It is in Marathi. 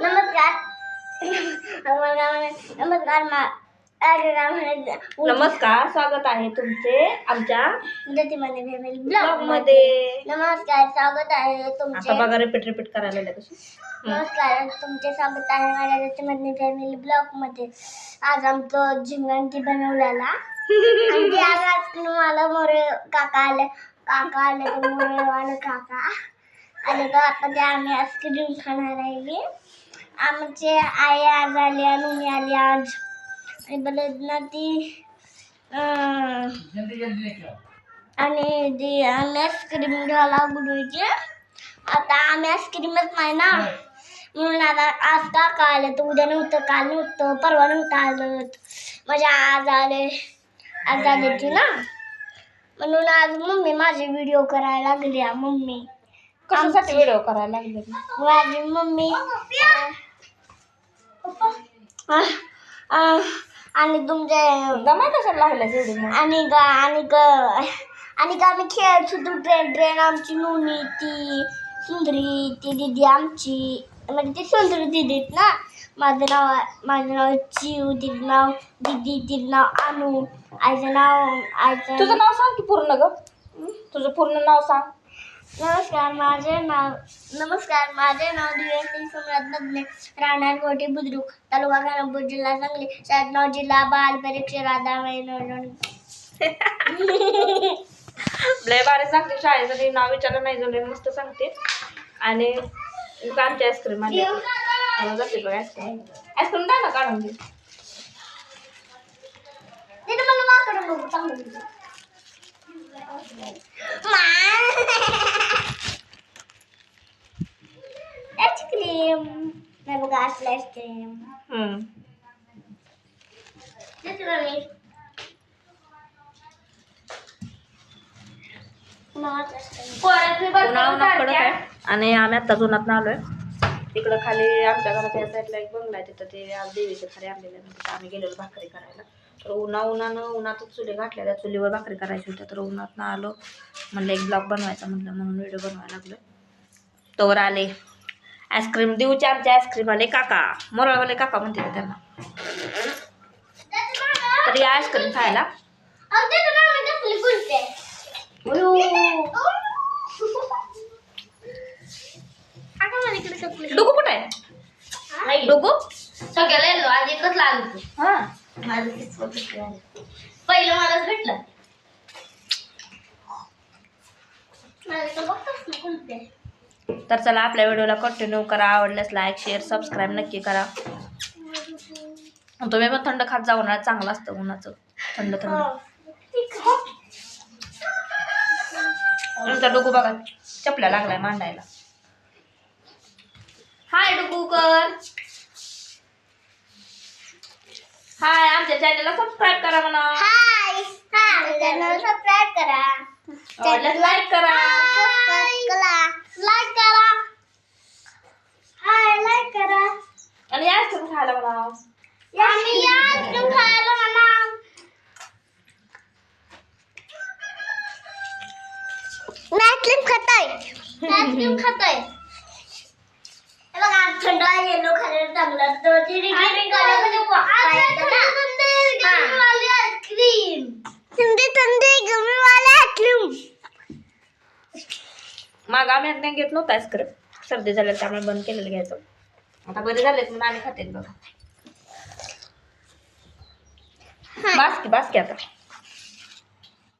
नमस्कार. नमस्कार मा नमस्कार स्वागत आहे तुमचे आमच्या ज्योतिमने फॅमिली ब्लॉगमध्ये. नमस्कार स्वागत आहे आता तुमचे बघा रिपीट रिपीट करायला लागलं नमस्कार तुमचे स्वागत आहे माझ्या ज्योतिमधने फॅमिली ब्लॉगमध्ये. आज आमचं जिंगांची बनवलेला. आणि आज आजकाल मला मोरे काका आले काका आले तर मोरे वाले काका. आले तर आता ते आम्ही आईस्क्रीम खाणार आहे. आमचे आई आज आली आणि मी आली आज. आणि परत ना ती आणि ती आम्ही आईस्क्रीम घ्यायला गुडूची आता आम्ही आईस्क्रीमच नाही ना. म्हणून आता आज काका आले तर उद्या नव्हतं काल नव्हतं परवा नव्हतं आलं म्हणजे आज आले आज आले ती ना. म्हणून आज मम्मी माझी व्हिडिओ करायला लागली मम्मी. कशासाठी व्हिडिओ करायला लागले? माझी मम्मी. आणि तुमचे दमा कशाला मग? आणि ग आणि ग आणि ग आम्ही खेळत होतो ट्रेन ट्रेन आमची नोनी ती सुंदरी ती दिदी आमची. म्हणजे ती सुंदरी दिदीत ना? माझं नाव माझं नाव चिव तिचं नाव दिदी तिचं नाव अनु आईचं नाव आईचं तुझं नाव सांग की पूर्ण ग. तुझं पूर्ण नाव सांग. नमस्कार माझे नाव नमस्कार माझे नाव दिव्यश्री सम्राट राहणार गोटे बुद्रुक तालुका खानापूर जिल्हा सांगली नाव जिल्हा बाल परीक्षा राधा लय बारे सांगते शाळेचं ते नाव विचारलं नाही झालं मस्त सांगते. आणि आमची आईस्क्रीम आली. जाते बघ आईस्क्रीम आईस्क्रीम द्या ना काढून तिथे मला माकडं बघू चांगलं दिसलं. Ice cream ice cream. उन्हाळा उन्हात कडक आहे आणि आम्ही आत्ताच उन्हात आलोय. तिकडं खाली आमच्या घराच्या या साईडला एक बंगला आहे. तिथं ते आज देवीचे खरे आणलेले. तिथं आम्ही गेलेलो भाकरी करायला. तर उन्हा उन्हानं उन्हातच चुली घातल्या. त्या चुलीवर भाकरी करायची होत्या. तर उन्हात आलो. म्हणलं एक ब्लॉग बनवायचा म्हटलं म्हणून व्हिडिओ बनवायला लागलो तोवर आले. आईस्क्रीम देऊचे आमचे आईस्क्रीम आले काका मोरळवाले काका म्हणते त्यांना. तर या आईस्क्रीम खायला. डुगू कुठे आहे. डुगू सगळ्याला येलो आज एकच लागतो हां. माझं. पहिलं मलाच भेटलं माझं बघ कसली कुल्फी आहे. तर चला आपल्या व्हिडिओला कंटिन्यू करा. आवडल्यास लाईक शेअर सबस्क्राईब नक्की करा. तुम्ही पण थंड खात जाऊ ना चांगलं असतं उन्हाचं. थंड थंड. हो. नंतर डुगू बघा चपल्या लागलाय मांडायला. हाय डुगू कर हाय आमच्या चॅनलला सबस्क्राईब करा म्हणा. हाय चॅनल सबस्क्राईब करा. लाईक करा. लाईक करा हाय लाईक करा आणि याच तुम्ही खायला म्हणा आईस्क्रीम खाताय. आईस्क्रीम खाताय. हे थंड येलो खायला चांगलं असतं. ती रिगिरिंग आईस्क्रीम थंडी थंडी गमीवाले आईस्क्रीम माग आम्ही आता घेत नव्हतं आईस्क्रीम सर्दी झाल्या त्यामुळे बंद केलेलं घ्यायचं. आता बरे झालेत म्हणून आम्ही खाते बघा. बास की बास की आता.